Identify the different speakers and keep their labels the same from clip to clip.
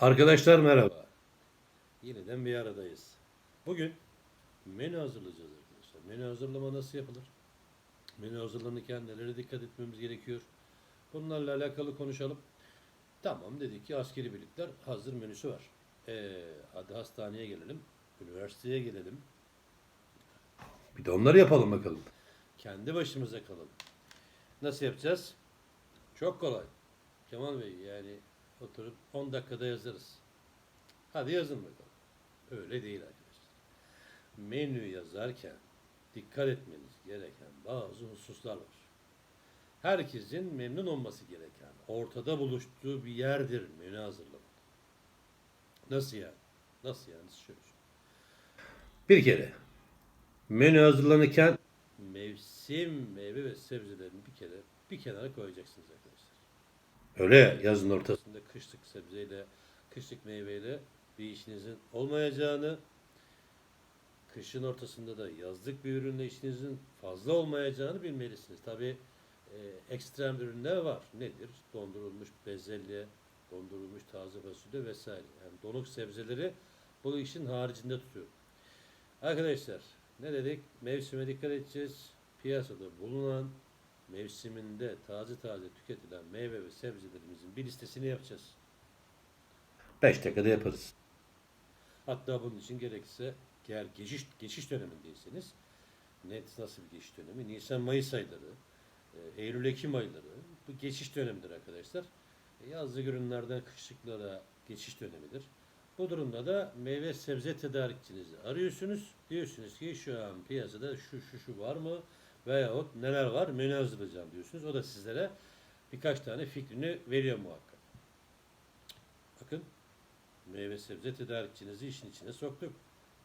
Speaker 1: Arkadaşlar merhaba. Yeniden bir aradayız. Bugün menü hazırlayacağız arkadaşlar. Menü hazırlama nasıl yapılır? Menü hazırlanırken nelere dikkat etmemiz gerekiyor? Bunlarla alakalı konuşalım. Tamam dedik ki askeri birlikler hazır menüsü var. Ee, hadi hastaneye gelelim. Üniversiteye gelelim. Bir de onları yapalım bakalım. Kendi başımıza kalalım. Nasıl yapacağız? Çok kolay. Kemal Bey yani oturup 10 dakikada yazarız. Hadi yazın bakalım. Öyle değil arkadaşlar. Menü yazarken dikkat etmeniz gereken bazı hususlar var. Herkesin memnun olması gereken, ortada buluştuğu bir yerdir menü hazırlamak. Nasıl yani? Nasıl yani? Şöyle. Bir kere menü hazırlanırken mevsim meyve ve sebzelerini bir kere bir kenara koyacaksınız. Öyle yazın ortasında kışlık sebzeyle, kışlık meyveyle bir işinizin olmayacağını, kışın ortasında da yazlık bir ürünle işinizin fazla olmayacağını bilmelisiniz. Tabi ekstrem ürünler var. Nedir? Dondurulmuş bezelye, dondurulmuş taze fasulye vesaire. Yani donuk sebzeleri bu işin haricinde tutuyorum. Arkadaşlar ne dedik? Mevsime dikkat edeceğiz. Piyasada bulunan mevsiminde taze taze tüketilen meyve ve sebzelerimizin bir listesini yapacağız. 5 dakikada yaparız. Hatta bunun için gerekirse eğer geçiş, geçiş dönemindeyseniz net nasıl bir geçiş dönemi? Nisan Mayıs ayları, e, Eylül Ekim ayları bu geçiş dönemidir arkadaşlar. E, Yazlık ürünlerden kışlıklara geçiş dönemidir. Bu durumda da meyve sebze tedarikçinizi arıyorsunuz. Diyorsunuz ki şu an piyasada şu şu şu var mı? Veyahut neler var? Menü hazırlayacağım diyorsunuz. O da sizlere birkaç tane fikrini veriyor muhakkak. Bakın meyve sebze tedarikçinizi işin içine soktuk.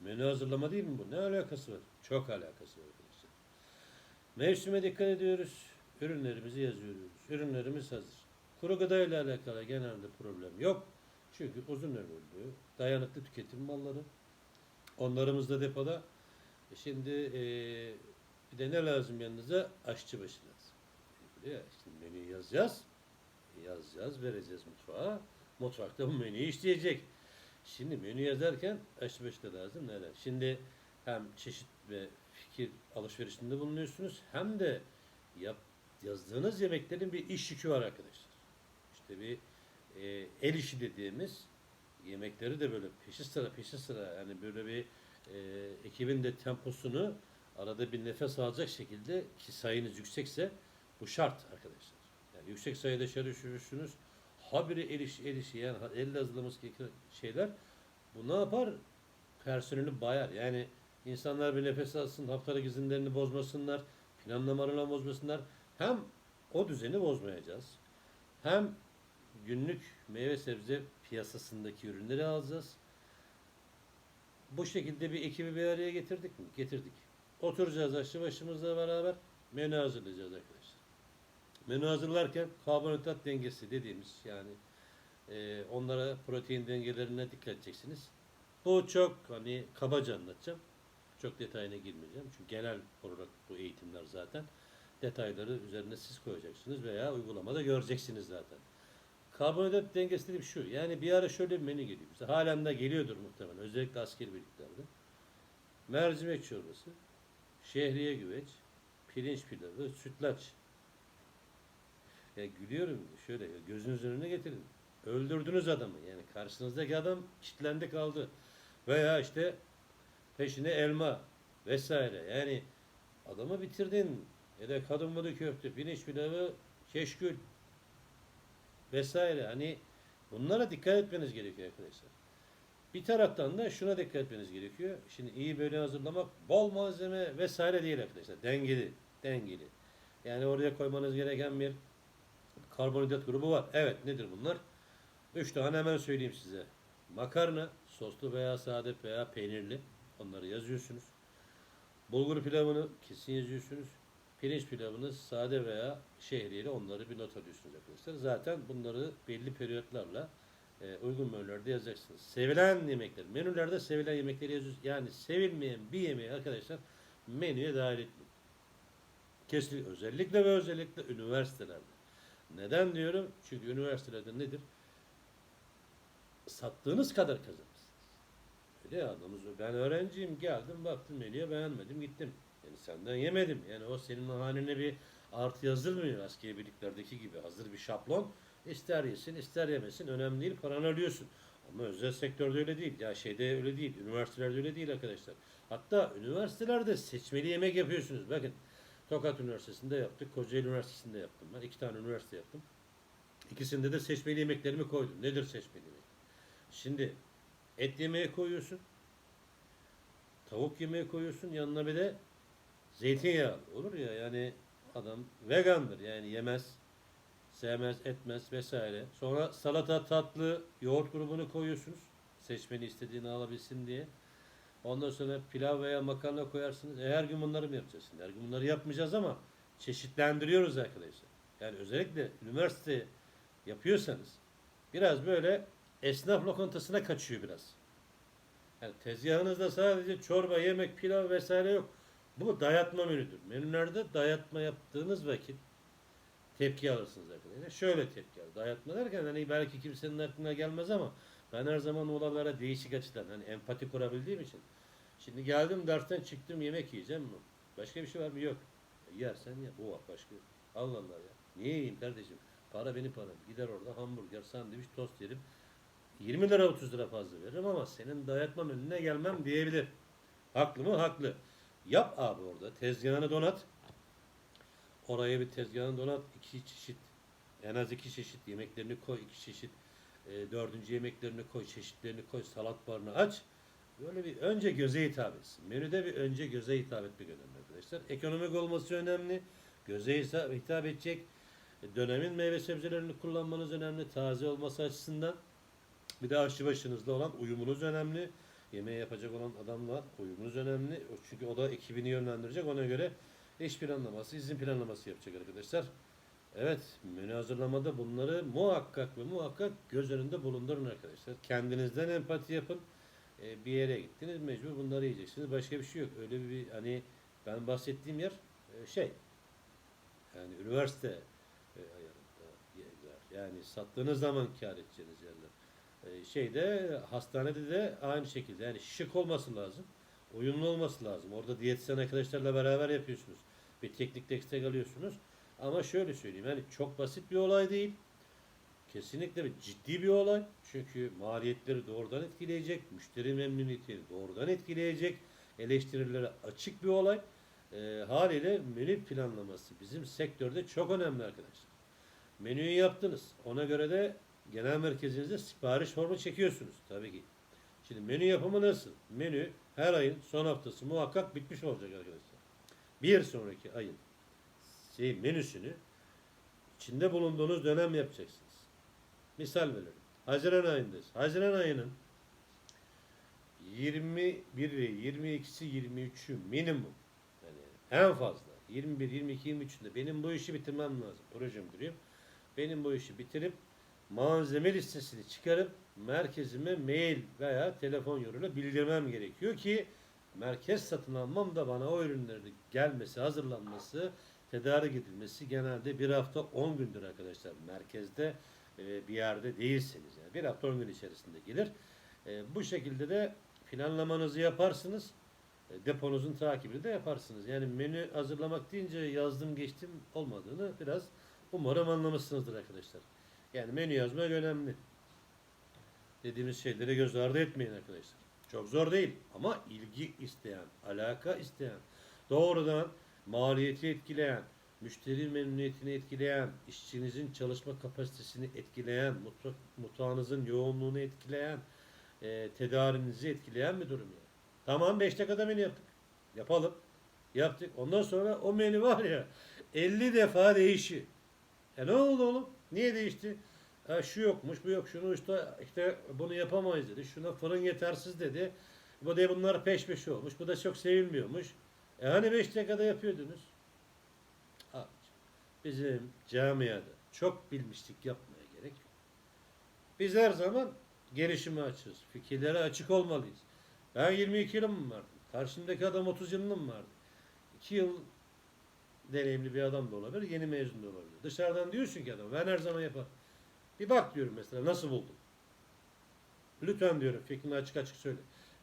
Speaker 1: Menü hazırlama değil mi bu? Ne alakası var? Çok alakası var arkadaşlar. Mevsime dikkat ediyoruz. Ürünlerimizi yazıyoruz. Ürünlerimiz hazır. Kuru gıda ile alakalı genelde problem yok. Çünkü uzun ömürlü, dayanıklı tüketim malları. Onlarımız da depoda. E Şimdi e, bir de ne lazım yanınıza? Aşçı başı lazım. Ya, şimdi menüyü yazacağız. Yazacağız, vereceğiz mutfağa. Mutfakta bu menüyü işleyecek. Şimdi menü yazarken aşçı başı da lazım. Neler? Şimdi hem çeşit ve fikir alışverişinde bulunuyorsunuz hem de yap, yazdığınız yemeklerin bir iş yükü var arkadaşlar. İşte bir e, el işi dediğimiz yemekleri de böyle peşi sıra peşi sıra yani böyle bir e, ekibin de temposunu arada bir nefes alacak şekilde ki sayınız yüksekse bu şart arkadaşlar. Yani yüksek sayıda çalışıyorsunuz. Habire el işi, el işi yani elle hazırlaması gereken şeyler bu ne yapar? Personeli bayar. Yani insanlar bir nefes alsın, haftalık izinlerini bozmasınlar, planlamalarını bozmasınlar. Hem o düzeni bozmayacağız. Hem günlük meyve sebze piyasasındaki ürünleri alacağız. Bu şekilde bir ekibi bir araya getirdik mi? Getirdik. Oturacağız aşçı başımızla beraber menü hazırlayacağız arkadaşlar. Menü hazırlarken karbonhidrat dengesi dediğimiz yani e, onlara protein dengelerine dikkat edeceksiniz. Bu çok hani kabaca anlatacağım. Çok detayına girmeyeceğim. Çünkü genel olarak bu eğitimler zaten detayları üzerine siz koyacaksınız veya uygulamada göreceksiniz zaten. Karbonhidrat dengesi dediğim şu. Yani bir ara şöyle bir menü geliyor. Mesela halen de geliyordur muhtemelen. Özellikle askeri birliklerde. Mercimek çorbası, şehriye güveç, pirinç pilavı, sütlaç. Ya gülüyorum şöyle gözünüzün önüne getirin. Öldürdünüz adamı. Yani karşınızdaki adam kitlendi kaldı. Veya işte peşine elma vesaire. Yani adamı bitirdin. Ya da kadın budu köfte, pirinç pilavı, keşkül vesaire. Hani bunlara dikkat etmeniz gerekiyor arkadaşlar. Bir taraftan da şuna dikkat etmeniz gerekiyor. Şimdi iyi böyle hazırlamak bol malzeme vesaire değil arkadaşlar. Dengeli. Dengeli. Yani oraya koymanız gereken bir karbonhidrat grubu var. Evet nedir bunlar? Üç tane hemen söyleyeyim size. Makarna, soslu veya sade veya peynirli. Onları yazıyorsunuz. Bulgur pilavını kesin yazıyorsunuz. Pirinç pilavını sade veya şehriyeli onları bir not alıyorsunuz arkadaşlar. Zaten bunları belli periyotlarla e, uygun menülerde yazacaksınız. Sevilen yemekler. Menülerde sevilen yemekleri yazıyorsunuz. Yani sevilmeyen bir yemeği arkadaşlar menüye dahil etmeyin. Kesinlikle özellikle ve özellikle üniversitelerde. Neden diyorum? Çünkü üniversitelerde nedir? sattığınız kadar kazanırsınız. Öyle ya adamız ben öğrenciyim geldim baktım menüye beğenmedim gittim. Yani senden yemedim. Yani o senin haline bir artı yazılmıyor askeri birliklerdeki gibi hazır bir şablon. İster yesin ister yemesin önemli değil paranı alıyorsun. Ama özel sektörde öyle değil. Ya şeyde öyle değil. Üniversitelerde öyle değil arkadaşlar. Hatta üniversitelerde seçmeli yemek yapıyorsunuz. Bakın Tokat Üniversitesi'nde yaptık. Kocaeli Üniversitesi'nde yaptım ben. iki tane üniversite yaptım. İkisinde de seçmeli yemeklerimi koydum. Nedir seçmeli yemek? Şimdi et yemeği koyuyorsun. Tavuk yemeği koyuyorsun. Yanına bir de zeytinyağı. Olur ya yani adam vegandır. Yani yemez, sevmez, etmez vesaire. Sonra salata, tatlı, yoğurt grubunu koyuyorsunuz. Seçmeni istediğini alabilsin diye. Ondan sonra pilav veya makarna koyarsınız. E, her gün bunları mı yapacağız? Her gün bunları yapmayacağız ama çeşitlendiriyoruz arkadaşlar. Yani özellikle üniversite yapıyorsanız biraz böyle esnaf lokantasına kaçıyor biraz. Yani tezgahınızda sadece çorba, yemek, pilav vesaire yok. Bu dayatma menüdür. Menülerde dayatma yaptığınız vakit tepki alırsınız arkadaşlar. Şöyle tepki alır. Dayatma derken hani belki kimsenin aklına gelmez ama ben her zaman olaylara değişik açıdan hani empati kurabildiğim için. Şimdi geldim dersten çıktım yemek yiyeceğim mi? Başka bir şey var mı? Yok. E, yersen ya bu var başka. Allah Allah ya. Niye yiyeyim kardeşim? Para benim param. Gider orada hamburger, sandviç, tost yerim. 20 lira 30 lira fazla veririm ama senin dayatma önüne gelmem diyebilir. Haklı mı? Haklı. Yap abi orada. Tezgahını donat. Oraya bir tezgahını donat. iki çeşit en az iki çeşit yemeklerini koy. iki çeşit e, dördüncü yemeklerini koy. Çeşitlerini koy. Salat barını aç. Böyle bir önce göze hitap etsin. Menüde bir önce göze hitap etmek önemli arkadaşlar. Ekonomik olması önemli. Göze hitap edecek. E, Dönemin meyve sebzelerini kullanmanız önemli. Taze olması açısından. Bir de aşçı başınızda olan uyumunuz önemli. Yemeği yapacak olan adamla uyumunuz önemli. Çünkü o da ekibini yönlendirecek. Ona göre iş planlaması, izin planlaması yapacak arkadaşlar. Evet, menü hazırlamada bunları muhakkak ve muhakkak göz önünde bulundurun arkadaşlar. Kendinizden empati yapın. Ee, bir yere gittiniz mecbur bunları yiyeceksiniz. Başka bir şey yok. Öyle bir hani ben bahsettiğim yer e, şey yani üniversite e, ayarında yerler. Yani sattığınız zaman kar edeceğiniz yerler. E, şeyde hastanede de aynı şekilde yani şık olması lazım. Uyumlu olması lazım. Orada diyetisyen arkadaşlarla beraber yapıyorsunuz. Bir teknik destek alıyorsunuz. Ama şöyle söyleyeyim yani çok basit bir olay değil. Kesinlikle bir ciddi bir olay. Çünkü maliyetleri doğrudan etkileyecek, müşteri memnuniyetini doğrudan etkileyecek, eleştirilere açık bir olay. E, haliyle menü planlaması bizim sektörde çok önemli arkadaşlar. Menüyü yaptınız. Ona göre de genel merkezinize sipariş formu çekiyorsunuz tabii ki. Şimdi menü yapımı nasıl? Menü her ayın son haftası muhakkak bitmiş olacak arkadaşlar. Bir sonraki ayın şey, menüsünü içinde bulunduğunuz dönem yapacaksınız. Misal verelim. Haziran ayındayız. Haziran ayının 21'i, 22'si, 23'ü minimum. Yani en fazla. 21, 22, 23'ünde benim bu işi bitirmem lazım. Proje müdürüyüm. Benim bu işi bitirip malzeme listesini çıkarıp merkezime mail veya telefon yoluyla bildirmem gerekiyor ki merkez satın almam da bana o ürünlerin gelmesi, hazırlanması, tedarik edilmesi genelde bir hafta 10 gündür arkadaşlar. Merkezde e, bir yerde değilseniz yani bir hafta 10 gün içerisinde gelir. E, bu şekilde de planlamanızı yaparsınız. E, deponuzun takibini de yaparsınız. Yani menü hazırlamak deyince yazdım geçtim olmadığını biraz umarım anlamışsınızdır arkadaşlar. Yani menü yazmak önemli. Dediğimiz şeyleri göz ardı etmeyin arkadaşlar. Çok zor değil ama ilgi isteyen, alaka isteyen, doğrudan maliyeti etkileyen, müşteri memnuniyetini etkileyen, işçinizin çalışma kapasitesini etkileyen, mutfağınızın yoğunluğunu etkileyen, e, tedarinizi etkileyen bir durum yani. Tamam 5 dakikada menü yaptık. Yapalım. Yaptık. Ondan sonra o menü var ya 50 defa değişiyor. E ne oldu oğlum? Niye değişti? Ha, şu yokmuş, bu yok. Şunu işte, işte bunu yapamayız dedi. Şuna fırın yetersiz dedi. Bu da bunlar peş peşe olmuş. Bu da çok sevilmiyormuş. E hani 5 dakikada yapıyordunuz? Abiciğim, bizim camiada çok bilmişlik yapmaya gerek yok. Biz her zaman gelişime açığız. Fikirlere açık olmalıyız. Ben 22 yılım vardı. Karşımdaki adam 30 yılım vardı. 2 yıl deneyimli bir adam da olabilir, yeni mezun da olabilir. Dışarıdan diyorsun ki adam ben her zaman yaparım. Bir bak diyorum mesela nasıl buldun? Lütfen diyorum fikrini açık açık söyle.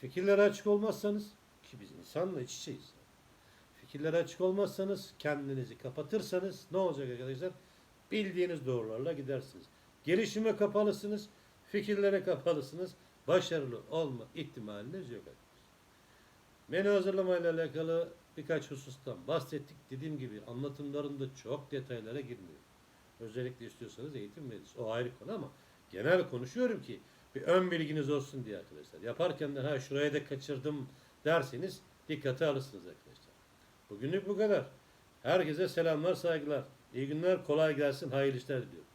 Speaker 1: Fikirlere açık olmazsanız ki biz insanla iç içeyiz. Fikirlere açık olmazsanız kendinizi kapatırsanız ne olacak arkadaşlar? Bildiğiniz doğrularla gidersiniz. Gelişime kapalısınız, fikirlere kapalısınız. Başarılı olma ihtimaliniz yok arkadaşlar. Menü hazırlamayla alakalı birkaç husustan bahsettik. Dediğim gibi anlatımlarında çok detaylara girmiyor. Özellikle istiyorsanız eğitim veririz. O ayrı konu ama genel konuşuyorum ki bir ön bilginiz olsun diye arkadaşlar. Yaparken de ha şuraya da kaçırdım derseniz dikkate alırsınız arkadaşlar. Bugünlük bu kadar. Herkese selamlar, saygılar. İyi günler, kolay gelsin, hayırlı işler diliyorum.